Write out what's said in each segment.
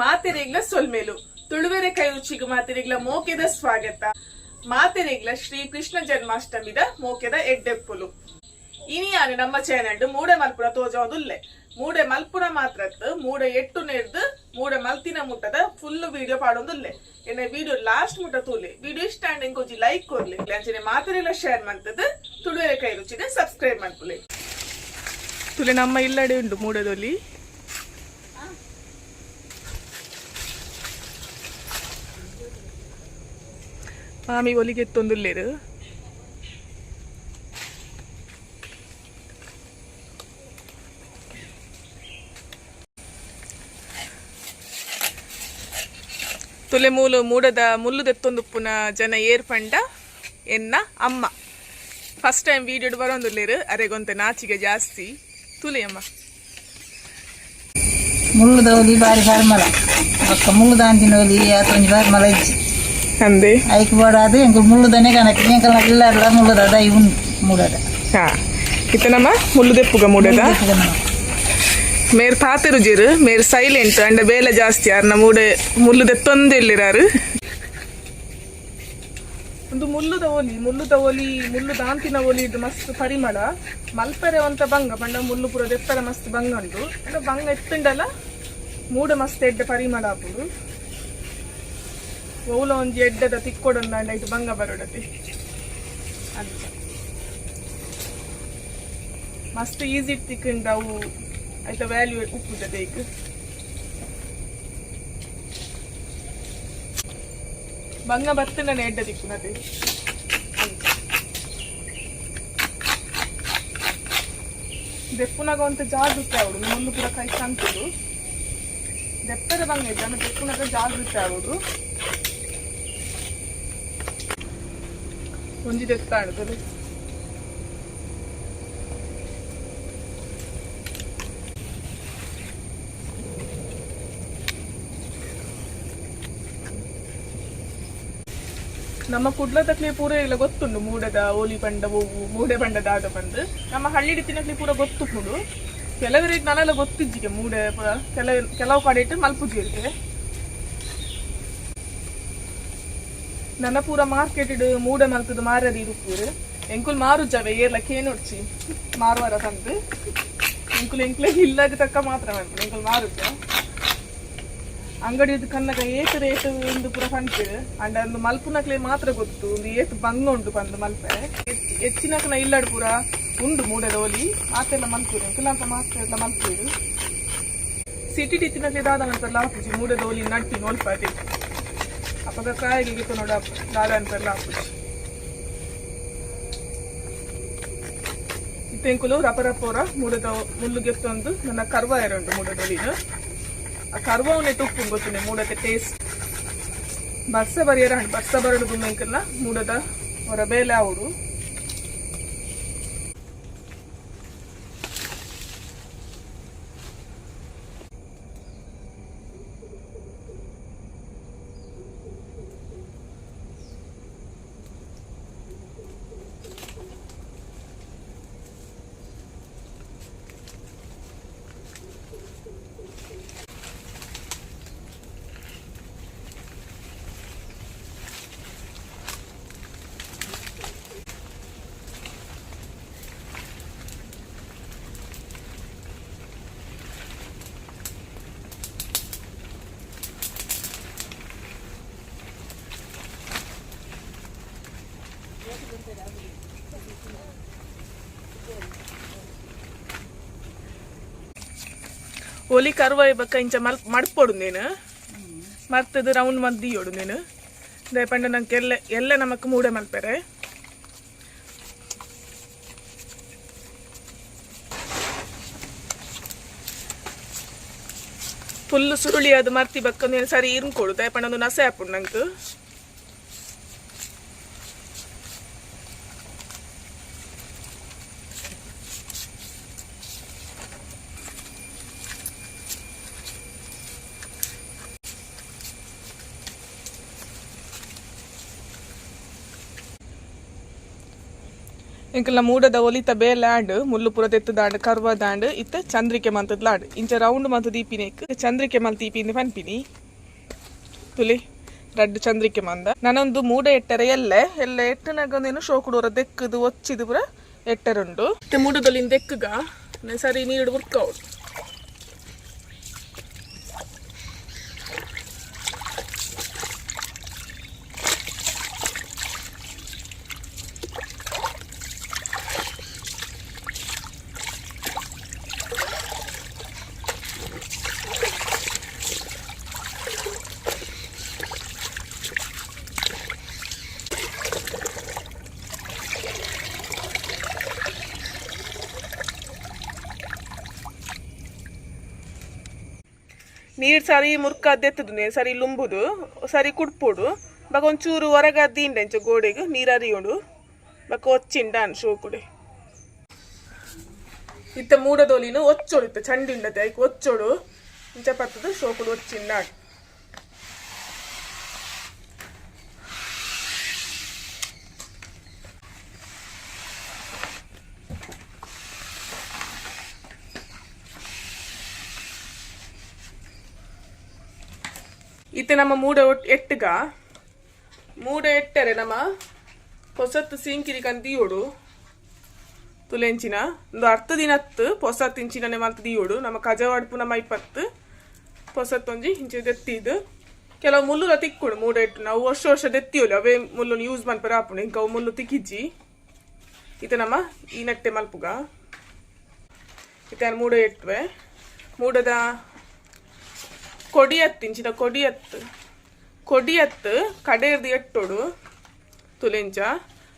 ಮಾತೆರೆಗ್ಲ ಸೊಲ್ಮೇಲು. ತುಳುವೆರೆ ಕೈ ರುಚಿಗೆ ಮಾತೆರೆಗ್ಲ ಮೋಕೆದ ಸ್ವಾಗತ. ಮಾತೆರೆಗ್ಲ ಶ್ರೀ ಕೃಷ್ಣ ಜನ್ಮಾಷ್ಟಮಿದ ಮೋಕೆದ ಎಡ್ಡೆಪ್ಪುಲು. ಇನಿಯಾನು ನಮ್ಮ ಚಾನೆಲ್ ಮೂಡೆ ಮಲ್ಪುರ ತೋಜೋದುಲ್ಲೆ. ಮೂಡೆ ಮಲ್ಪುರ ಮಾತ್ರತ್ ಮೂಡೆ ಎಟ್ಟು ನೆರ್ದು ಮೂಡೆ ಮಲ್ತಿನ ಮುಟ್ಟದ ಫುಲ್ ವಿಡಿಯೋ ಪಾಡೋದುಲ್ಲೆ. ಎನ್ನ ವಿಡಿಯೋ ಲಾಸ್ಟ್ ಮುಟ್ಟ ತೂಲೆ. ವಿಡಿಯೋ ಇಷ್ಟ ಕೋಜಿ ಲೈಕ್ ಕೊರ್ಲಿ ಅಂಚನೆ ಮಾತೆರೆಗ್ಲ ಶೇರ್ ಮಾಡ್ತದ ತುಳುವೆರೆ ಕೈ ರುಚಿಗೆ ಸಬ್ಸ್ಕ್ರೈಬ್ ಮಾಡ್ಕೊಳ್ಳಿ ತುಲೆ ನಮ್ಮ ಇಲ್ಲಡೆ ಉಂಟು ಮೂಡದಲ್ಲಿ ಮಾಮಿ ಒಲಿಗೆ ತೊಂದುಲ್ಲೇರು ತುಲೆ ಮೂಲು ಮೂಡದ ಮುಲ್ಲು ದೆತ್ತೊಂದುಪ್ಪುನ ಜನ ಏರ್ಪಂಡ ಎನ್ನ ಅಮ್ಮ. ಫಸ್ಟ್ ಟೈಮ್ ವೀಡಿಯೋ ಬರೋಂದುಲ್ಲೇರು ಅರೆಗೊಂತೆ ನಾಚಿಗೆ ಜಾಸ್ತಿ. ತುಲೆ ಅಮ್ಮ. ಮುಳ್ಳುದ ಒಲಿ ಬಾರಿ ಪರಿಮಳ ಅಕ್ಕ ಮುಳ್ಳುದಾಂತಿನ ಒಲಿ, ಆತೊಂಜಿ ಪರಿಮಳ ಇಜ್ಜಿ. ಅಂದೆ ಐಕ್ ಬೋಡಾದು ಎಂಕ್ ಮುಳ್ಳುದನೆ ಕನಕ್ ಎಂಕಲ್ನ ಇಲ್ಲಾರ್ಲ ಮುಳ್ಳು ಐ ಇವು ಮೂಡದ ಹಾ. ಇತ್ತನಮ್ಮ ಮುಲ್ಲು ದೆಪ್ಪುಗ ಮೂಡದ? ಮೇರ್ ಪಾತೆರು ಜಿರು ಮೇರ್ ಸೈಲೆಂಟ್ ಅಂಡ ಬೇಲೆ ಜಾಸ್ತಿ ಅರ್ನ ಮೂಡೆ ಮುಲ್ಲು ತೊಂದು ಇಲ್ಲಿರಾರು ಒಂದು ಮುಳ್ಳುದ ಒಲಿ ಮುಳ್ಳುದ ಒಲಿ ಮುಳ್ಳು ದಾಂತಿನ ಒಲಿ ಇದು ಮಸ್ತ್ ಪರಿಮಳ. ಮಲ್ಪರೆ ಅಂತ ಬಂಗ ಪಂಡ ಮುಳ್ಳು ಪೂರ ದೆಪ್ಪರ ಮಸ್ತ್ ಬಂಗ ಉಂಡು ಅಂಡ ಬಂಗ ಎತ್ತುಂಡಲ ಮೂಡ ಮಸ್ತ್ ಎಡ್ಡ ಪರಿಮಳ ಆಪುಡು ಓಲ ಒಂಜಿ ಎಡ್ಡದ ತಿಕ್ಕೊಡೊಂದ ಅಂಡ ಇದು ಬಂಗ ಬರೋಡತಿ. ಅಂತ. ಮಸ್ತ್ ಈಸಿ ತಿಕ್ಕಿಂದ ಅವು ಆಯ್ತಾ ವ್ಯಾಲ್ಯೂ ಉಪ್ಪುತ್ತದೆ ಈಗ ಬಂಗ ನಾನು ಎಡ್ಡ ತಿಕ್ಕುನದೆ. ದೆಪ್ಪುನಾಗ ಅಂತ ಜಾಗೃತಿ ಅವಳು ಮುಂದೆ ಕೂಡ ಕೈ ಕಾಣ್ತಿದ್ದು ದೆಪ್ಪದ ಬಂಗ ಇದ್ದ ಆಮೇಲೆ ದೆಪ್ಪುನಾಗ ಜಾಗೃತಿ ಆವಡು ಒಂಜಿ ದೆತ್ತ ಆಡುತ್ತದೆ ನಮ್ಮ ಕುಡ್ಲದಕ್ಲೆ ಪೂರ ಇಲ್ಲ ಗೊತ್ತುಂಡು ಮೂಡದ ಓಲಿ ಪಂಡ ಹೋಗು ಮೂಡೆ ಪಂಡದ ಆದ ಬಂದು ನಮ್ಮ ಹಳ್ಳಿ ತಿನ್ನಕ್ಲಿ ಪೂರ ಗೊತ್ತುಂಡು ಕೆಲವರಿಗೆ ನನೆಲ್ಲ ಗೊತ್ತಿಜ್ಜಿಗೆ ಮೂಡೆ ಪೂರ ಕೆಲವು ಕೆಲವು ಕಡೆ ಇಟ್ಟು ಮಲ್ಪುಜಿರ್ಗೆ ನನ್ನ ಪೂರ ಮಾರ್ಕೆಟ್ ಮೂಡೆ ಮಲ್ತದ ಮಾರದಿ ಇರುಪೂರು ಎಂಕುಲ್ ಮಾರುಜವೆ ಏರ್ಲ ಕೇನೊಡ್ಚಿ ಮಾರುವಾರ ತಂದು. ಎಂಕುಲ್ ಎಂಕ್ಲೆ ಇಲ್ಲದ ತಕ್ಕ ಮಾತ್ರ ಮಾಡ್ತೀನಿ ಎಂಕುಲ್ ಮಾರುಜ ಅಂಗಡಿಯದ್ದು ಕನ್ನಗ ಏತು ರೇಟ್ ಒಂದು ಪೂರ ಪಂಚು. ಅಂಡ್ ಒಂದು ಮಲ್ಪುನಕ್ಲೆ ಮಾತ್ರ ಗೊತ್ತು, ಒಂದು ಏತು ಬಂಗ ಉಂಟು ಬಂದು ಮಲ್ಪೆ. ಹೆಚ್ಚ್- ಹೆಚ್ಚಿನಕನ ಇಲ್ಲಡ್ ಪೂರ ಉಂಡು ಮೂಡದ ಒಲಿ. ಮಾತೆಲ್ಲ ಮಲ್ಪೂರು ಎಂಕುಲಾಂತ ಮಾತ್ರ ಎಲ್ಲ ಮಲ್ಪೂರು ಸಿಟಿ ಟಿತ್ತಿನಕ್ಲೆ ದಾದ ನಂತರ ಲಾಪುಜಿ ಮೂಡದ ಓಲಿ ನಟ್ಟಿ ನೋಲ್ಪಾತಿ ಅಪ್ಪಗ ಕಾಯಿಗೆ ಗಿತ್ತು ನೋಡ ದಾದ ಅಂತ ಲಾಪುಜಿ ಇತ್ತೆಂಕುಲು ರಪ ರಪೋರ ಮೂಡದ ಮುಳ್ಳುಗೆ ತಂದು ನನ್ನ ಕರ್ವ ಇರುಂಟು ಮೂಡದ ಒಲಿನು ಆ ಕರ್ವವನ್ನೇ ತುಪ್ಪು ಗೊತ್ತಿನಿ ಮೂಡದ ಟೇಸ್ಟ್ ಬರ್ಸ ಬರಿಯರ ಬರ್ಸ ಬರಡು ಗುಮ್ಮೆಂಕಲ್ಲ ಮೂಡದ ಒಲಿ ಕರ್ವ ಇಬ್ಬಕ್ಕ ಇಂಚ ಮಲ್ ಮಡ್ಪೊಡು ನೀನು ಮರ್ತದ ರೌಂಡ್ ಮದ್ದಿಯೋಡು ನೀನು ದಯಪಂಡ ನಂಗೆ ಎಲ್ಲ ಎಲ್ಲ ನಮಕ್ ಮೂಡೆ ಮಲ್ಪೆರೆ. ಫುಲ್ ಸುರುಳಿ ಅದು ಮರ್ತಿ ಬಕ್ಕ ನೀನು ಸರಿ ಇರ್ಕೊಡು. ದಯಪಂಡ ಒಂದು ನಸೆ ಹಾಪುಡು ನಂಗೆ. ಇಂಕಲ್ಲ ಮೂಡದ ಒಲಿತ ಬೇ ಲ್ಯಾಂಡ್ ಮುಳ್ಳು ಪುರ ತೆತ್ತದಾಂಡ್ ಕರ್ವ ದಾಂಡ್, ಇತ್ತ ಚಂದ್ರಿಕೆ ಮಂತದ ಲಾಡ್. ಇಂಚ ರೌಂಡ್ ಮಂತ ದೀಪಿನೇಕ್ ಚಂದ್ರಿಕೆ ಮಲ್ ದೀಪಿಂದ ಪನ್ಪಿನಿ. ತುಲಿ, ರಡ್ಡು ಚಂದ್ರಿಕೆ ಮಂದ. ನಾನೊಂದು ಮೂಡ ಎಟ್ಟರೆ ಎಲ್ಲೆ. ಎಲ್ಲ ಎಟ್ಟನಾಗೊಂದೇನು ಶೋಕುಡೋರ ದೆಕ್ಕದು, ಒಚ್ಚಿದು ಪುರ ಎಟ್ಟರುಂಡು. ಮೂಡದಲ್ಲಿ ದೆಕ್ಕಗ ಸರಿ ನೀರು ವರ್ಕೌಟ್ ಸರಿ ಮುರ್ಕದ್ದೆತ್ತದು ನೀರು ಸರಿ ಲುಂಬುದು, ಸರಿ ಕುಡ್ಪುಡು. ಬಗ ಒಂಚೂರು ಹೊರಗದ್ದಿಂಡೆ ಇಂಚ ಗೋಡೆಗೆ ನೀರು ಹರಿಯೋಡು ಬಕ ಒಚ್ಚಿಂಡ ಶೋಕುಡೆ. ಇತ್ತ ಮೂಡದೋಲಿನ ಒಚ್ಚೋಡು ಇತ್ತ ಚಂಡಿಂಡತೆ, ಐಕ್ ಒಚ್ಚೋಡು. ಇಂಚ ಪತ್ತದು ಶೋಕುಡು ಒಚ್ಚಿಂಡ ಇತ್ತೆ ನಮ್ಮ ಮೂಡ ಎಟ್ಟುಗ? ಮೂಡ ಎಟ್ಟರೆ ನಮ್ಮ ಹೊಸತ್ತು ಸೀಂಕಿರಿ ಕಂದಿಯೋಡು. ತುಲೆಂಚಿನ. ಒಂದು ಅರ್ಧ ದಿನತ್ತು ಹೊಸತ್ತು ಇಂಚಿನೇ ಮಲ್ತ ದಿಯೋಡು. ನಮ್ಮ ಕಜವಾಡ್ಪು ನಮ್ಮ ಇಪ್ಪತ್ತು. ಹೊಸತ್ತೊಂಜಿ ಇಂಚೆ ದೆತ್ತಿದ್ದು ಕೆಲವು ಮುಳ್ಳು ತಿಕ್ಕೊಡು ಮೂಡ ಎಟ್ಟು. ನಾವು ವರ್ಷ ವರ್ಷ ದೆತ್ತಿಯೋಲಿ. ಅವೇ ಮುಳ್ಳು ಯೂಸ್ ಮನ್ಪರ ಆಪುಂಡು ಇಂಕ ಅವು ಮುಳ್ಳು ತಿಕ್ಕಿಜ್ಜಿ. ಇತ್ತೆ ನಮ್ಮ ಈ ನಟ್ಟೆ ಮಲ್ಪುಗ. ಇತ್ತೆ ಮೂಡ ಎಟ್ಟುವೆ ಮೂಡದ ಕೊಡಿಯತ್ತು ಇಂಚಿನ ಕೊಡಿಯತ್ತು ಕೊಡಿಯತ್ತು ಕಡೆಯರ್ದು ಎಟ್ಟೋಡು ತುಲೆಂಚ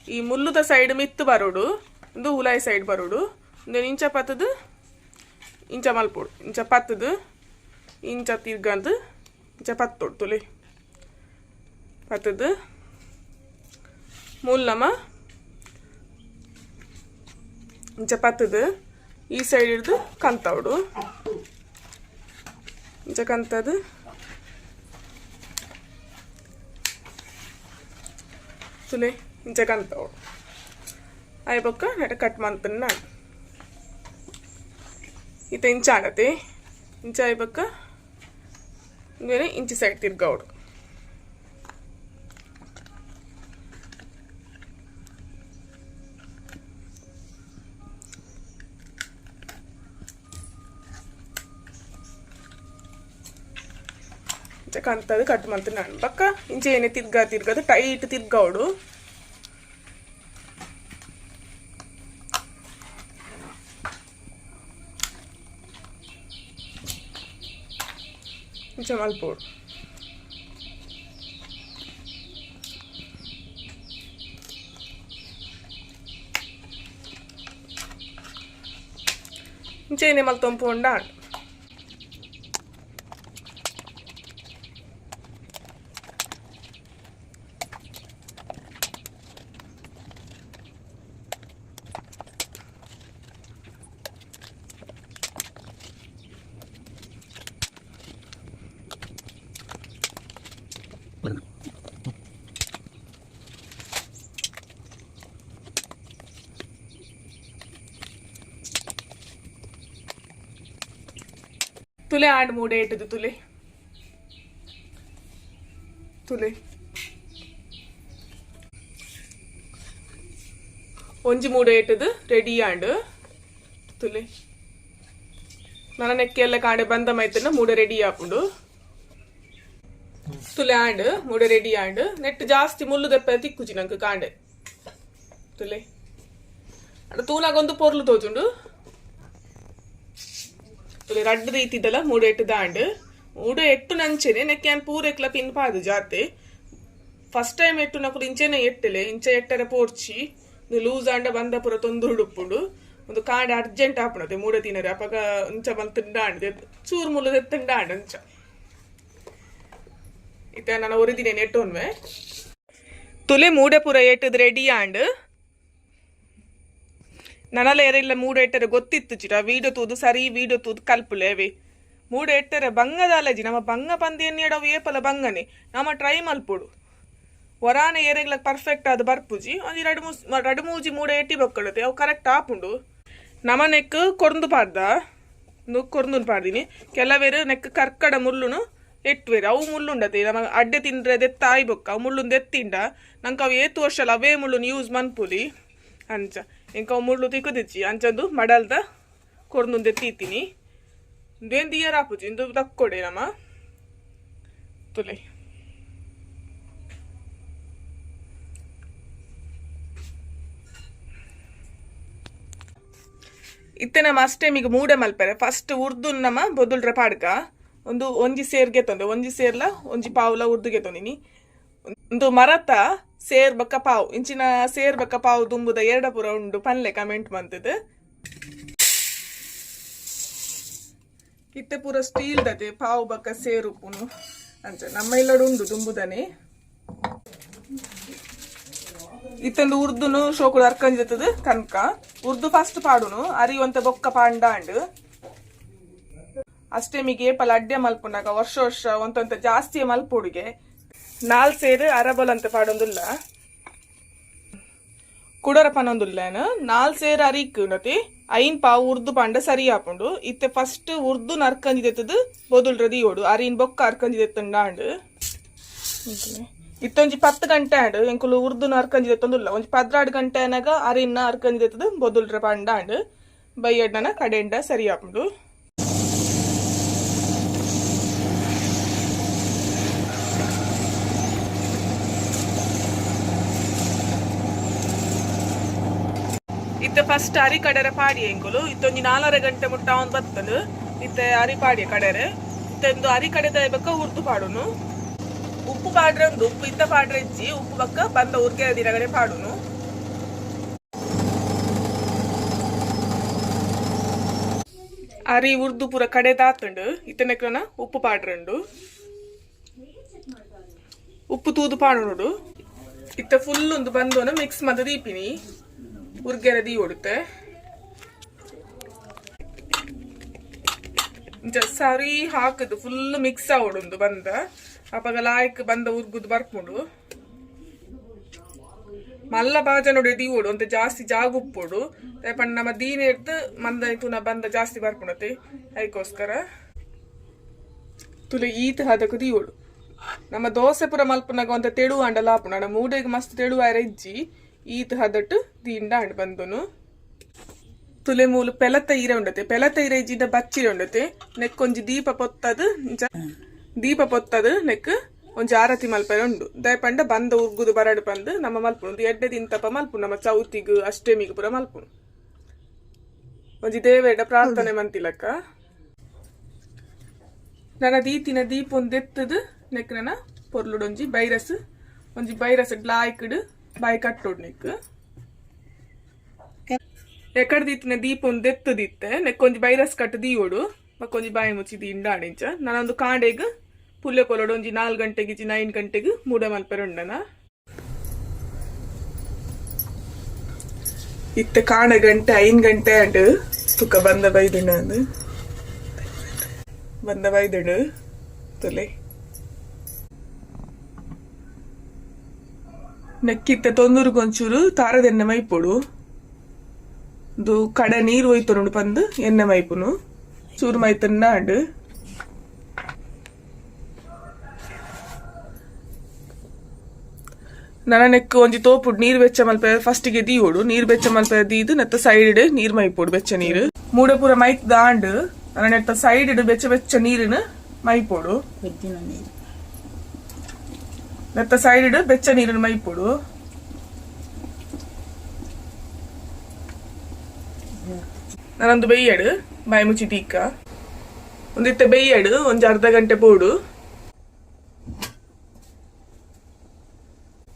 ಈ ಮುಲ್ಲುದ ಸೈಡ್ ಮಿತ್ತು ಬರೋಡು ಒಂದು ಉಲಾಯಿ ಸೈಡ್ ಬರೋಡು ಒಂದು ಇಂಚ ಪತ್ತದು ಇಂಚ ಮಲ್ಪೋಡು ಇಂಚ ಪತ್ತದು ಇಂಚ ತಿರ್ಗಂದು ಇಂಚ ಪತ್ತೋಡು ತುಲೆ ಪತ್ತದು ಮುಲ್ಲಮ್ಮ ಇಂಚ ಪತ್ತದು ಈ ಸೈಡ್ ಹಿಡ್ದು ಕಂತವಡು ಇಂಚಕಂತದು ತುಲೆ ಇಂಚಕಂತವಳು ಅಯ್ಯ ಪಕ್ಕ ನೆಟ ಕಟ್ ಮಾಡ್ತೀನಿ ನಾನು. ಈತ ಇಂಚ ಆಗತ್ತೆ ಇಂಚ ಅಯ್ಯ ಪಕ್ಕ ಬೇರೆ ಇಂಚಿ ಸೈಡ್ ತಿರ್ಗವಡು ಕಂತದು ಕಟ್ ಮಾಡ್ತೀನಿ ನಾನು ಪಕ್ಕ ಇಂಚೆ ಏನೇ ತಿರ್ಗ ತಿರ್ಗದು ಟೈಟ್ ತಿರ್ಗವಡು ಇಂಚ ಮಲ್ಪೋಡು ಇಂಚೆ ಏನೇ ಮಲ್ತೊಂಪು ಉಂಡ ತುಲೆ ಆಂಡ್ ಮೂಡೆ ಇಟ್ಟದು ತುಲೆ. ತುಲೆ. ಒಂಜಿ ಮೂಡೆ ಇಟ್ಟದು ರೆಡಿ ಆಂಡ್ ತುಲೆ. ನನ್ನ ನೆಕ್ಕೆ ಎಲ್ಲ ಕಾಂಡೆ ಬಂದ ಮೈತನ ಮೂಡೆ ರೆಡಿ ಆಪುಂಡು ತುಲೆ ಆಂಡ್ ಮೂಡೆ ರೆಡಿ ಆಂಡ್ ನೆಟ್ ಜಾಸ್ತಿ ಮುಳ್ಳು ದೆಪ್ಪ ತಿಕ್ಕುಜಿ ನಂಗೆ ಕಾಂಡೆ. ತುಲೆ. ತೂನಾಗೊಂದು ಪೊರ್ಲು ತೋಜುಂಡು. ರಡ್ಡ್ ರೀತಿದಲ ಮೂಡು ಎಟ್ಟು ದಾಂಡ್ ಮೂಡೆ ಎಟ್ಟು ನಂಚೆನೆ ನೆಕ್ಯಾನ್ ಪೂರೆಕ್ಲ ಪಿನ್ ಪಾದು ಜಾತೆ ಫಸ್ಟ್ ಟೈಮ್ ಎಟ್ಟು ನಕುಲು ಇಂಚೆನೆ ಎಟ್ಟಲೆ ಇಂಚೆ ಎಟ್ಟರ ಪೋರ್ಚಿ ಇದು ಲೂಸ್ ಆಂಡ ಬಂದ ಪುರ ತೊಂದು ಹುಡುಪುಂಡು ಒಂದು ಕಾಂಡ ಅರ್ಜೆಂಟ್ ಆಪುಣತೆ ಮೂಡ ತಿನ್ನರೆ ಅಪಗ ಇಂಚ ಚೂರ್ ಚೂರು ಮುಳ್ಳು ತೆತ್ತಂಡಾಂಡ್ ಅಂಚ ಇತ್ತ ನಾನು ಒರಿದಿನ ನೆಟ್ಟೋನ್ವೆ ತುಲೆ ಮೂಡೆ ಪುರ ಎಟ್ಟದ್ ರೆಡಿ ಆಂಡ್ ನನಲ ಎರೆಲ್ಲ ಮೂಡು ಎಟ್ಟರೆ ಗೊತ್ತಿತ್ತು ಚಿರ. ವೀಡಿಯೋ ತೂದು ಸರಿ, ವೀಡಿಯೋ ತೂದು ಕಲ್ಪುಲೇವೆ. ಮೂಡು ಎಟ್ಟರೆ ಬಂಗದ ಅಲಜಿ ನಮ್ಮ ಬಂಗ ಪಂದಿಯನ್ನು ಎಡವು ಏಪಲ ಬಂಗನೆ ನಮ್ಮ ಟ್ರೈ ಮಲ್ಪುಡು. ವರಾನ ಏರೆಗ್ಲ ಪರ್ಫೆಕ್ಟ್ ಆದ ಬರ್ಪುಜಿ ಒಂಜಿ ರಡು ಮೂಸ್ ರಡು ಮೂಜಿ ಮೂಡೆ ಎಟ್ಟಿ ಬಕ್ಕಳತೆ. ಅವು ಕರೆಕ್ಟ್ ಆಪುಂಡು. ನಮ್ಮ ನೆಕ್ ಕೊರ್ದು ಪಾಡ್ದ. ಕೊರ್ದು ಪಾಡ್ದಿನಿ. ಕೆಲವೇರು ನೆಕ್ ಕರ್ಕಡ ಮುಳ್ಳುನು ಎಟ್ವೇರು. ಅವು ಮುಳ್ಳುಂಡತೆ ನಮ ಅಡ್ಡೆ ತಿಂದ್ರೆ ದೆತ್ತ ಆಯ್ ಬೊಕ್ಕ. ಅವು ಮುಳ್ಳುನ್ ದೆತ್ತಿಂಡ. ನಂಗೆ ಅವು ಏತು ವರ್ಷಲ್ಲ ಅವೇ ಮುಳ್ಳುನ್ ಯೂಸ್ ಮನ್ಪುಲಿ. ಅಂಚ. ಇಂಕ ಮುಳ್ಳು ತಿಕ್ಕದಿಚ್ಚಿ ಅಂಚಂದು ಮಡಲ್ದ ಕೊರ್ದು ತೀತೀನಿ. ದೇನ್ ದಿಯರ್ ಆಪುಜಿ, ಇಂದು ತಕ್ಕೊಡೆ ನಮ. ತುಲೆ. ಇತ್ತೆ ನಮ್ಮ ಅಷ್ಟೇ ಈಗ ಮೂಡೆ ಮಲ್ಪೆರೆ. ಫಸ್ಟ್ ಉರ್ದು ನಮ್ಮ ಬೊದುಲ್ರ ಪಾಡ್ಕ. ಒಂದು ಒಂಜಿ ಸೇರ್ಗೆ ತಂದೆ, ಒಂಜಿ ಸೇರ್ಲ, ಒಂಜಿ ಪಾವುಲ ಉರ್ದುಗೆ ತಂದಿನಿ. ಒಂದು ಮರತ ಸೇರ್ ಬಕ್ಕ ಪಾವ್ ಇಂಚಿನ ಸೇರ್ ಬಕ್ಕ ಪಾವ್ ದುಂಬುದ ಎರಡ ಪುರ ಉಂಡು ಪನ್ಲೆ ಕಮೆಂಟ್ ಮಂತದ ಇತ್ತೆ ಪೂರ ಸ್ಟೀಲ್ ದತೆ ಪಾವ್ ಬಕ್ಕ ಸೇರು ಪುನು ಅಂಚ, ನಮ್ಮ ಇಲ್ಲಡು ಉಂಡು ದುಂಬುದನೆ. ಇತ್ತಂದು ಉರ್ದುನು ಶೋಕುಡು ಅರ್ಕಂಜಿತದ ಕನ್ಕ ಉರ್ದು ಫಸ್ಟ್ ಪಾಡುನು ಅರಿವಂತ ಬೊಕ್ಕ ಪಾಂಡಾಂಡ್. ಅಷ್ಟೇ ಮಿಗೆ ಅಡ್ಡೆ ಮಲ್ಪುನಾಗ ವರ್ಷ ವರ್ಷ ಒಂತೊಂತ ಜಾಸ್ತಿ ಮಲ್ಪುಡುಗೆ. ನಾಲ್ ಸೇರು ಅರಬಲ್ ಅಂತ ಪಾಡೊಂದುಲ್ಲ. ಕುಡರ ಪನೊಂದುಲ್ಲೇನ ನಾಲ್ ಸೇರ್ ಅರಿಕ್ ನತಿ ಐನ್ ಪಾವ್ ಉರ್ದು ಪಾಂಡ ಸರಿ ಆಪುಂಡು. ಇತ್ತೆ ಫಸ್ಟ್ ಉರ್ದು ನರ್ಕಂಜಿದೆತ್ತದು ಬೊದುಲ್ರ ದಿಯೋಡು ಅರಿನ್ ಬೊಕ್ಕ ಅರ್ಕಂಜಿದೆತ್ತಂಡಾಂಡ್ ಇತ್ತೊಂಜಿ ಪತ್ತು ಗಂಟೆ ಆಂಡು ಎಂಕುಲು ಉರ್ದು ಅರ್ಕಂಜಿದೆ ತೊಂದುಲ್ಲ ಒಂಜಿ ಪದ್ರಾಡು ಗಂಟೆ ಅನಾಗ ಅರಿನ್ನ ಅರ್ಕಂಜಿದೆ ಬೊದುಲ್ರ ಪಂಡಾಂಡ್. ಬೈಯಡ್ನನ ಕಡೆಂಡ ಸರಿ ಆಪುಂಡು. ಇತ್ತೆ ಫಸ್ಟ್ ಅರಿ ಕಡೆರೆ ಪಾಡಿ ಎಂಕುಲು ಇತ್ತೊಂಜಿ ನಾಲ್ಕರ ಗಂಟೆ ಮುಟ್ಟ ಅವನ್ ಬತ್ತಲು, ಇತ್ತೆ ಅರಿ ಪಾಡಿಯ ಕಡೆರೆ. ಇತ್ತೊಂದು ಅರಿ ಕಡೆದ ಬಕ್ಕ ಉರ್ದು ಪಾಡುನು. ಉಪ್ಪು ಪಾಡ್ರೆ ಒಂದು ಉಪ್ಪು, ಇತ್ತ ಪಾಡ್ರೆ ಇಜ್ಜಿ ಉಪ್ಪು ಬಕ್ಕ ಬಂದ ಉರ್ಗೆ ದಿನಗಡೆ ಪಾಡುನು. ಅರಿ ಉರ್ದು ಪೂರ ಕಡೆ ದಾತಂಡು ಇತ್ತನೆಕ್ರನ ಉಪ್ಪು ಪಾಡ್ರಂಡು. ಉಪ್ಪು ತೂದು ಪಾಡುನುಡು ಇತ್ತ ಫುಲ್ ಒಂದು ಬಂದು ಮಿಕ್ಸ್ ಮದ ದೀಪಿನಿ ಹೊಡುತ್ತೆ ಜ- ಸರಿ ಹಾಕದು ಫುಲ್ ಮಿಕ್ಸ್ ಆವೊಂದು ಬಂದ. ಅಪಗ ಲಾಯ್ಕ್ ಬಂದ ಉರ್ಗುದು ಬರ್ಪುಂಡು ಮಲ್ಲ ಬಾಜ ನೋಡಿ ದೀವೋಡು ಅಂತ ಜಾಸ್ತಿ ಜಾಗ ಉಪ್ಪೋಡು. ಪಂಡ ನಮ್ಮ ದೀನ ಇರ್ತು ಮಂದ ತುನ ಬಂದ ಜಾಸ್ತಿ ಬರ್ಕೊಂಡತಿ ಅದಕ್ಕೋಸ್ಕರ ತುಲು ಈತ ಹದಕು ದೀವೋಡು ನಮ್ಮ ದೋಸೆ ಪುರ ಮಲ್ಪನಾಗ ಒಂತ ತೆಳು ಅಂಡಲ ಆಪುಣ ನಮ್ಮ ಮೂಡೆಗೆ ಮಸ್ತ್ ತೆಳು ಆಯ್ರ ಇಜ್ಜಿ. ಹದಟ್ಟು ದೀಂಡ ಅಂಡ್ ಬಂದನು. ತುಲೆ ಮೂಲು ಪೆಲತ ಈರ ಉಂಡತೆ. ಪೆಲತ ಈರ ಇಜ್ಜಿದ ಬಚ್ಚಿರ ಉಂಡತೆ. ನೆಕ್ ಒಂಜಿ ದೀಪ ಪೊತ್ತದು ದೀಪ ಪೊತ್ತದು ನೆಕ್ ಒಂಜಿ ಆರತಿ ಮಲ್ಪೆರ ಉಂಡು. ದಯಪಂಡ ಬಂದ ಉರ್ಗುದು ಬರಡು ಬಂದು ನಮ್ಮ ಮಲ್ಪುಣು. ಎಡ್ಡೆ ದಿನತಪ ಮಲ್ಪುನು ನಮ್ಮ ಚೌತಿಗು, ಅಷ್ಟಮಿಗು ಪುರ ಮಲ್ಪುನು ಒಂಜಿ ದೇವೇಡ ಪ್ರಾರ್ಥನೆ ಮಂತಿಲಕ್ಕ. ನನ್ನ ದೀತಿನ ದೀಪ ಒಂದು ಎತ್ತದು ನೆಕ್ ನನ್ನ ಪೊರ್ಲುಡೊಂಜಿ ಬೈರಸ್. ಒಂಜಿ ಬೈರಸ್ ಗ್ಲಾಯ್ಕಡ್ ಬಾಯ್ ನೆಕ್ ಎಕಡ್ ದೀತಿನ ದೀಪ ಒಂದು ಎತ್ತದಿತ್ತೆ. ನೆಕ್ ಒಂಜಿ ಬೈರಸ್ ಕಟ್ಟು ದೀವೋಡು ಮಕ್ಕೊಂಜಿ ಬಾಯಿ ಮುಚ್ಚಿ ದಿಂಡ ಆಡಿಂಚ ನಾನೊಂದು ಕಾಂಡೆಗ್, ಪುಲ್ಲೆ ಕೊಲೋಡು ಒಂಜಿ ನಾಲ್ಕು ಗಂಟೆಗೆ ನೈನ್ ಗಂಟೆಗೆ ಮೂಡ ಮಲ್ಪೆರ ಉಂಡನ ಇತ್ತೆ ಕಾಣ ಗಂಟೆ ಐನ್ ಗಂಟೆ ಅಂಡ್ ತುಕ ಬಂದ ಬೈದುಂಡ ಬಂದ ಬೈದುಂಡು ತುಲೆ. ನೆಕ್ಕಿತ್ತ ತಾರದ ಎಣ್ಣೆ ಮೈಪೊಡು. ಇದು ಕಡೆ ನೀರು ಹೋಯ್ತು ನೋಡಿ ಬಂದು ಎಣ್ಣೆ ಮೈಪುನು. ಚೂರು ಮೈತನ್ನ ಅಂಡ್ ನನ್ನ ನೆಕ್ ಒಂಜಿ ತೋಪುಡು ನೀರು ಬೆಚ್ಚ ಮಲ್ಪೆ ಫಸ್ಟಿಗೆ ದೀಯೋಡು. ನೀರು ಬೆಚ್ಚ ಮಲ್ಪೆ ದೀದು, ನೆತ್ತ ಸೈಡ್ ನೀರು ಮೈಪೋಡು ಬೆಚ್ಚ ನೀರು. ಮೂಡೆ ಪೂರ ಮೈತ್ ದಾಂಡ್ ನನ್ನ ನೆತ್ತ ಸೈಡ್ ಬೆಚ್ಚ ಬೆಚ್ಚ ನೀರಿನ ಮೈಪೋಡು. ನೀರು. ನೆತ್ತ ಸೈಡ್ ಬೆಚ್ಚ ನೀರಿನ ಮೈಪೋಡು ನಾನೊಂದು ಬೆಯ್ಯಡು ಬಾಯಿ ಮುಚ್ಚಿ ಟೀಕ ಒಂದಿತ್ತ ಬೆಯ್ಯಡು ಒಂಜಿ ಅರ್ಧ ಗಂಟೆ ಪೋಡು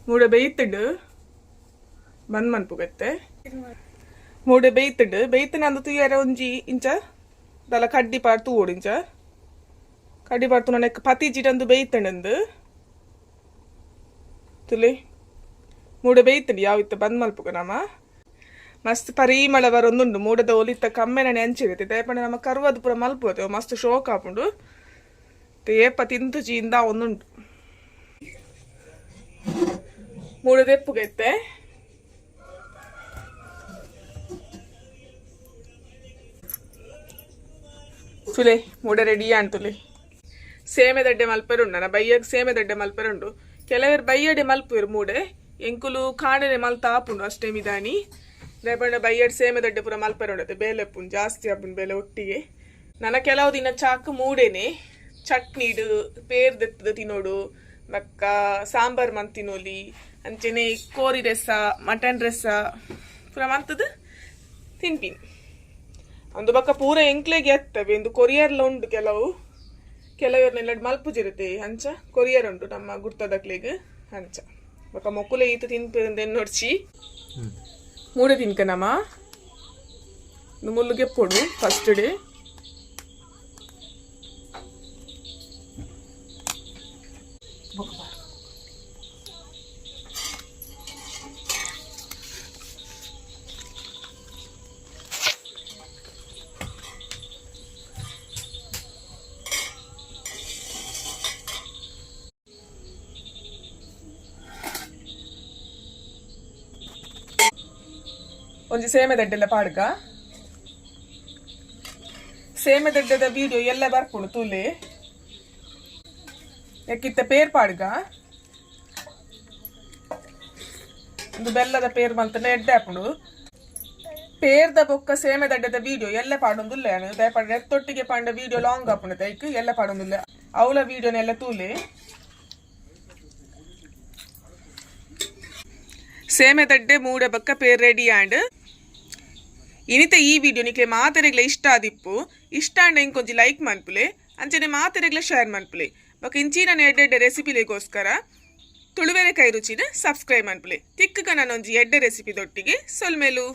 ಮೂಡೆ ಬೇಯ್ತಡು ಬಂದ್ ಮನ್ಪುಗತ್ತೆ ಮೂಡೆ ಬೇಯ್ತಡು ಬೇಯ್ತನ ಅಂದು ತುಯ್ಯಾರ ಒಂಜಿ ಇಂಚ ದಲ ಕಡ್ಡಿ ಪಾಡ್ ತೂವೋಡು ಇಂಚ ಕಡ್ಡಿ ಪಾಡ್ ತೂನ ನೆಕ್ ಪತಿ ಜಿಟಂದು ಬೇಯ್ತಂಡು ತುಲೆ ಮೂಡೆ ಬೇಯ್ತಂಡು ಯಾವಿತ್ತ ಬಂದ್ ಮಲ್ಪುಗ ನಮ್ಮ? ಮಸ್ತ್ ಪರಿಮಳ ಬರೊಂದುಂಡು ಮೂಡದ ಒಲಿತ ಕಮ್ಮೆನೆ ನೆಂಚಿರುತ್ತೆ. ದಯಪಂಡ ನಮ್ಮ ಕರುವದು ಪೂರ ಮಲ್ಪುತ್ತೆ ಮಸ್ತ್ ಶೋಕ್ ಆಪುಂಡು. ತೇಪ ತಿಂತು ಚೀಂದ ಒಂದುಂಡು ಮೂಡು ದೆಪ್ಪುಗೆತ್ತೆ ತುಲೆ ಮೂಡ ರೆಡಿ ಅಂತುಲೆ ಸೇಮೆ ದಡ್ಡೆ ಮಲ್ಪೆರುಂಡು, ನನ್ನ ಬೈಯಾಗ ಸೇಮೆ ದಡ್ಡೆ ಮಲ್ಪೆರುಂಡು. ಕೆಲವರು ಬೈಯಡೆ ಮಲ್ಪುವರು ಮೂಡೆ, ಎಂಕುಲು ಕಾಣನೆ ಮಲ್ತ ಆಪುಂಡು ಅಷ್ಟೇ ಮಿದಾನಿ. ದಯಪಂಡ ಬೈಯಡ್ ಸೇಮೆ ದಡ್ಡೆ ಪೂರ ಮಲ್ಪೆರುಂಡತೆ, ಬೇಲೆ ಪುನ್ ಜಾಸ್ತಿ ಆಪುಂಡು ಬೇಲೆ ಒಟ್ಟಿಗೆ. ನನ್ನ ಕೆಲವು ದಿನ ಚಾಕ್ ಮೂಡೇನೆ ಚಟ್ನಿಡು ಪೇರ್ ದೆತ್ತದ ತಿನ್ನೋಡು, ಮಕ್ಕ ಸಾಂಬಾರ್ ಮಂತ್ ತಿನ್ನೋಲಿ, ಅಂಚೆನೆ ಕೋರಿ ರೆಸ, ಮಟನ್ ರೆಸ, ಪೂರ ಮಂತದ ತಿನ್ಪಿನ್. ಒಂದು ಬಕ್ಕ ಪೂರ ಎಂಕ್ಲೆಗೆ ಎತ್ತವೆ ಒಂದು ಕೊರಿಯರ್ಲ ಉಂಡು ಕೆಲವು. ಕೆಲವರ್ನೆಲ್ಲ ಮಲ್ಪುಜಿರುತ್ತೆ ಹಂಚ ಕೊರಿಯರ್ ಉಂಟು ನಮ್ಮ ಗುರ್ತದಕ್ಲೆಗ್ ಹಂಚ. ಬಕ ಮೊಕ್ಕುಲೆ ಈತ ತಿನ್ಪಿರಂದೆ ನೋಡ್ಚಿ? ಮೂಡೆ ತಿನ್ಕನಮ್ಮ. ನಮ್ಮ ಮುಳ್ಳುಗೆ ಪೊಡು ಫಸ್ಟ್ ಡೇ. ಒಂಜಿ ಸೇಮೆ ದಡ್ಡೆಲ್ಲ ಪಾಡ್ಗ ಸೇಮೆ ದಡ್ಡದ ವಿಡಿಯೋ ಎಲ್ಲ ಬರ್ಪುಡು ತೂಲೆ ಯಾಕಿತ್ತ ಪೇರ್ ಪಾಡ್ಗ ಒಂದು ಬೆಲ್ಲದ ಪೇರ್ ಮಲ್ತನೆ ಎಡ್ಡೆ ಹಾಪುಂಡು ಪೇರ್ದ ಬೊಕ್ಕ ಸೇಮೆ ದಡ್ಡದ ವಿಡಿಯೋ ಎಲ್ಲ ಪಾಡೊಂದುಲ್ಲ ದಯಪಾಡ ಎತ್ತೊಟ್ಟಿಗೆ ಪಾಂಡ ವಿಡಿಯೋ ಲಾಂಗ್ ಹಾಪುಂಡು ದೈಕ್ ಎಲ್ಲ ಪಾಡೊಂದುಲ್ಲ ಅವಳ ವಿಡಿಯೋನೆಲ್ಲ ತೂಲೆ ಸೇಮೆ ದಡ್ಡೆ ಮೂಡೆ ಬಕ್ಕ ಪೇರ್ ರೆಡಿ ಆಂಡ್ ಇನಿತ ಈ ವಿಡಿಯೋ ನಿಕ್ಲೆ ಮಾತೆರೆಗ್ಲ ಇಷ್ಟ ಆದಿಪ್ಪು, ಇಷ್ಟ ಅಂಡ ಇಂಕೊಂಜಿ ಲೈಕ್ ಮನ್ಪುಲೆ, ಅಂಚನೆ ಮಾತೆರೆಗ್ಲ ಶೇರ್ ಮನ್ಪುಲೆ. ಬಕ ಇಂಚಿನ ಎಡ್ಡೆಡ್ಡೆ ರೆಸಿಪಿಲೆಗೋಸ್ಕರ ತುಳುವೆರೆ ಕೈ ರುಚಿನ ಸಬ್ಸ್ಕ್ರೈಬ್ ಮನ್ಪುಲೆ. ತಿಕ್ಕಗ ನಾನೊಂಜಿ ಎಡ್ಡೆ ರೆಸಿಪಿ ದೊಟ್ಟಿಗೆ ಸೊಲ್ಮೇಲು.